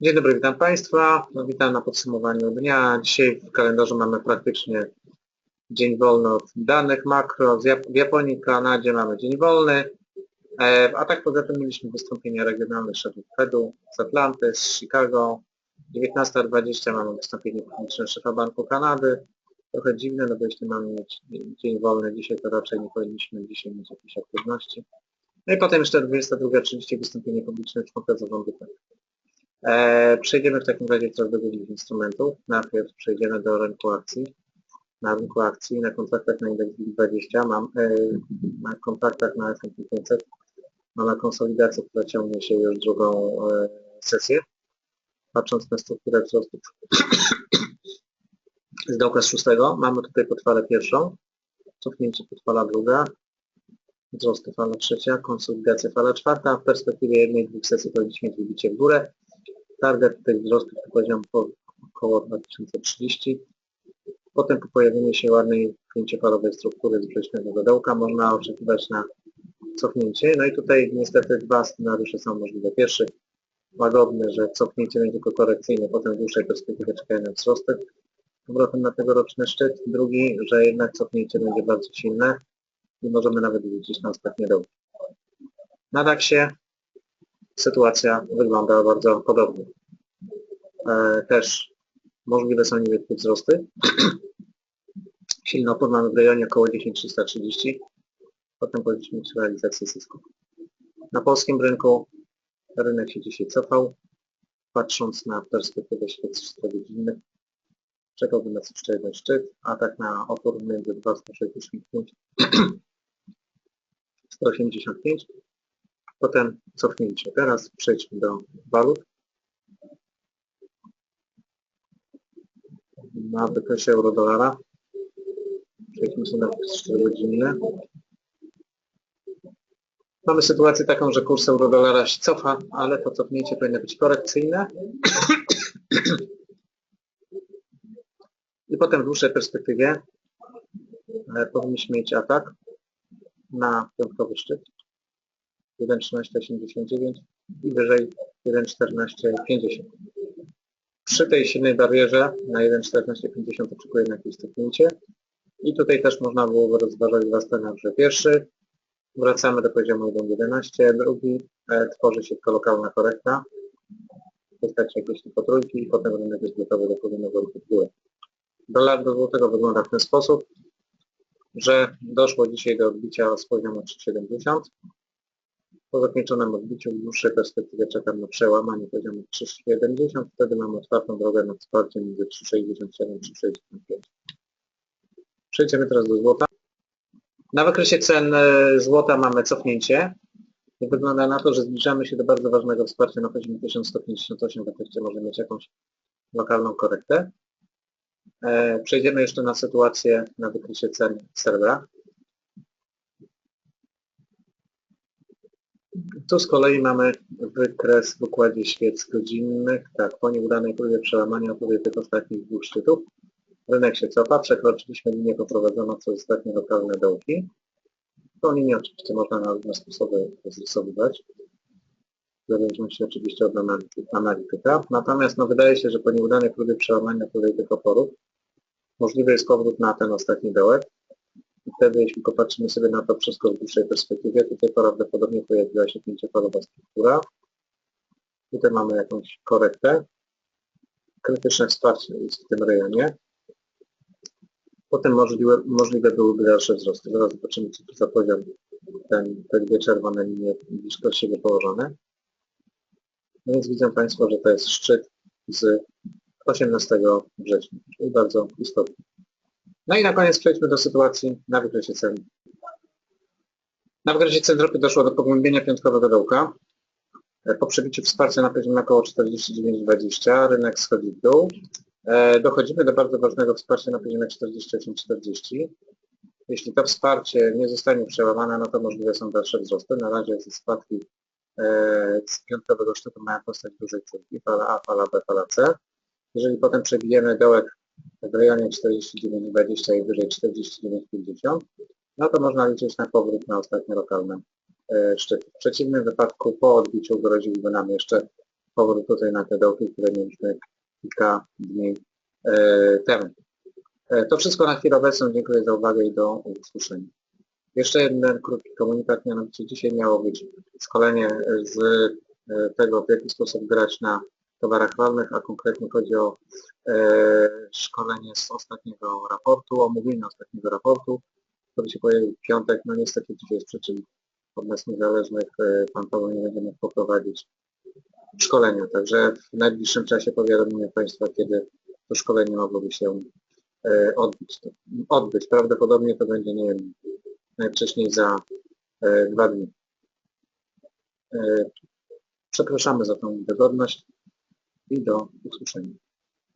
Dzień dobry, witam Państwa. No, witam na podsumowaniu dnia. Dzisiaj w kalendarzu mamy praktycznie dzień wolny od danych makro. W Jap- w Japonii Kanadzie mamy dzień wolny. E, A tak poza tym mieliśmy wystąpienia regionalnych szefów Fedu z Atlanty, z Chicago. 19.20 mamy wystąpienie publiczne szefa Banku Kanady. Trochę dziwne, no bo jeśli mamy mieć dzień wolny dzisiaj, to raczej nie powinniśmy dzisiaj mieć jakiejś aktywności. No i potem jeszcze 22.30 wystąpienie publiczne członka zarządu. E, przejdziemy w takim razie teraz do głównych instrumentów. Najpierw przejdziemy do rynku akcji. Na rynku akcji, na kontraktach na indeks WIG20 mam, e, na kontraktach na S&P 500 mamy konsolidację, która ciągnie się już drugą e, sesję. Patrząc na strukturę wzrostu z dołka z szóstego, mamy tutaj podfalę pierwszą, cofnięcie podfala druga, wzrosty fala trzecia, konsolidacja fala czwarta. W perspektywie jednej, dwóch sesji powinniśmy mieć wybicie w górę. Target tych wzrostów to poziom po około 2030. Potem po pojawieniu się ładnej pięciofalowej struktury z wrześniowego dołka można oczekiwać na cofnięcie. No i tutaj niestety dwa scenariusze są możliwe. Pierwszy łagodny, że cofnięcie będzie tylko korekcyjne, potem w dłuższej perspektywie czekają na wzrosty powrotem na tegoroczny szczyt. Drugi, że jednak cofnięcie będzie bardzo silne i możemy nawet wrócić na ostatnie dołki. Na DAX-ie sytuacja wygląda bardzo podobnie. E, też możliwe są niewielkie wzrosty. Silny opór mamy w rejonie około 10330. Potem powinniśmy mieć realizację zysku. Na polskim rynku rynek się dzisiaj cofał. Patrząc na perspektywę 4 godzinnych, czekałbym na jeszcze jeden szczyt, a tak na opór między 265 185 potem cofnięcie. Teraz przejdźmy do walut. Na wykresie euro-dolara przejdźmy sobie na 4 godzinne. Mamy sytuację taką, że kurs euro-dolara się cofa, ale to cofnięcie powinno być korekcyjne. I potem w dłuższej perspektywie e, powinniśmy mieć atak na piątkowy szczyt. 1.1389 i wyżej 1.1450. Przy tej silnej barierze na 1.1450 oczekuję na jakieś cofnięcie i tutaj też można byłoby rozważać dwa scenariusze. Pierwszy, wracamy do poziomu 1.11, drugi, e, tworzy się tylko lokalna korekta, postaci jakieś tylko trójki i potem rynek jest gotowy do kolejnego ruchu w górę. Dolar do złotego wygląda w ten sposób, że doszło dzisiaj do odbicia z poziomu 3,70 po zakończonym odbiciu w dłuższej perspektywie czekam na przełamanie poziomu 3,70, wtedy mam otwartą drogę na wsparcie między 3,67 i 3,65. Przejdziemy teraz do złota. Na wykresie cen e, złota mamy cofnięcie. Wygląda na to, że zbliżamy się do bardzo ważnego wsparcia na poziomie 1158, w efekcie może mieć jakąś lokalną korektę. E, Przejdziemy jeszcze na sytuację na wykresie cen serwera. Tu z kolei mamy wykres w układzie świec godzinnych. Tak, po nieudanej próbie przełamania próbie tych ostatnich dwóch szczytów rynek się cofa, przekroczyliśmy linię poprowadzoną przez ostatnie lokalne dołki. Tą linię oczywiście można na różne sposoby zrysowywać. W zależności oczywiście od analityka. Natomiast no, wydaje się, że po nieudanej próbie przełamania próbie tych oporów możliwy jest powrót na ten ostatni dołek. Wtedy, jeśli popatrzymy sobie na to wszystko w dłuższej perspektywie, tutaj prawdopodobnie pojawiła się pięciofalowa struktura. Tutaj mamy jakąś korektę. Krytyczne wsparcie jest w tym rejonie. Potem możliwe, możliwe byłyby dalsze wzrosty. Zaraz zobaczymy, co to za poziom ten, te dwie czerwone linie blisko siebie położone. No więc widzą Państwo, że to jest szczyt z 18 września, czyli bardzo istotny. No i na koniec przejdźmy do sytuacji na wykresie cen. Na wykresie cen ropy doszło do pogłębienia piątkowego dołka. E, Po przebiciu wsparcia na poziomie około 49,20 rynek schodzi w dół. E, Dochodzimy do bardzo ważnego wsparcia na poziomie 48,40. Jeśli to wsparcie nie zostanie przełamane, no to możliwe są dalsze wzrosty. Na razie ze spadki e, z piątkowego szczytu mają postać dużej trójki, fala A, fala B, fala C. Jeżeli potem przebijemy dołek w rejonie 49,20 i wyżej 49,50, no to można liczyć na powrót na ostatnie lokalne e, szczyty. W przeciwnym wypadku po odbiciu groziłby nam jeszcze powrót tutaj na te dołki, które mieliśmy kilka dni e, temu. E, To wszystko na chwilę obecną. Dziękuję za uwagę i do usłyszenia. Jeszcze jeden krótki komunikat, mianowicie dzisiaj miało być szkolenie z tego, w jaki sposób grać na towarach rolnych, a konkretnie chodzi o e, szkolenie z ostatniego raportu, omówienie ostatniego raportu, który się pojawił w piątek. No niestety dzisiaj z przyczyn od nas niezależnych e, pan Paweł nie będzie mógł poprowadzić szkolenia, także w najbliższym czasie powiadomimy Państwa, kiedy to szkolenie mogłoby się e, odbyć. odbyć. Prawdopodobnie to będzie, nie wiem, najwcześniej za e, dwa dni. E, Przepraszamy za tą niedogodność i do usłyszenia.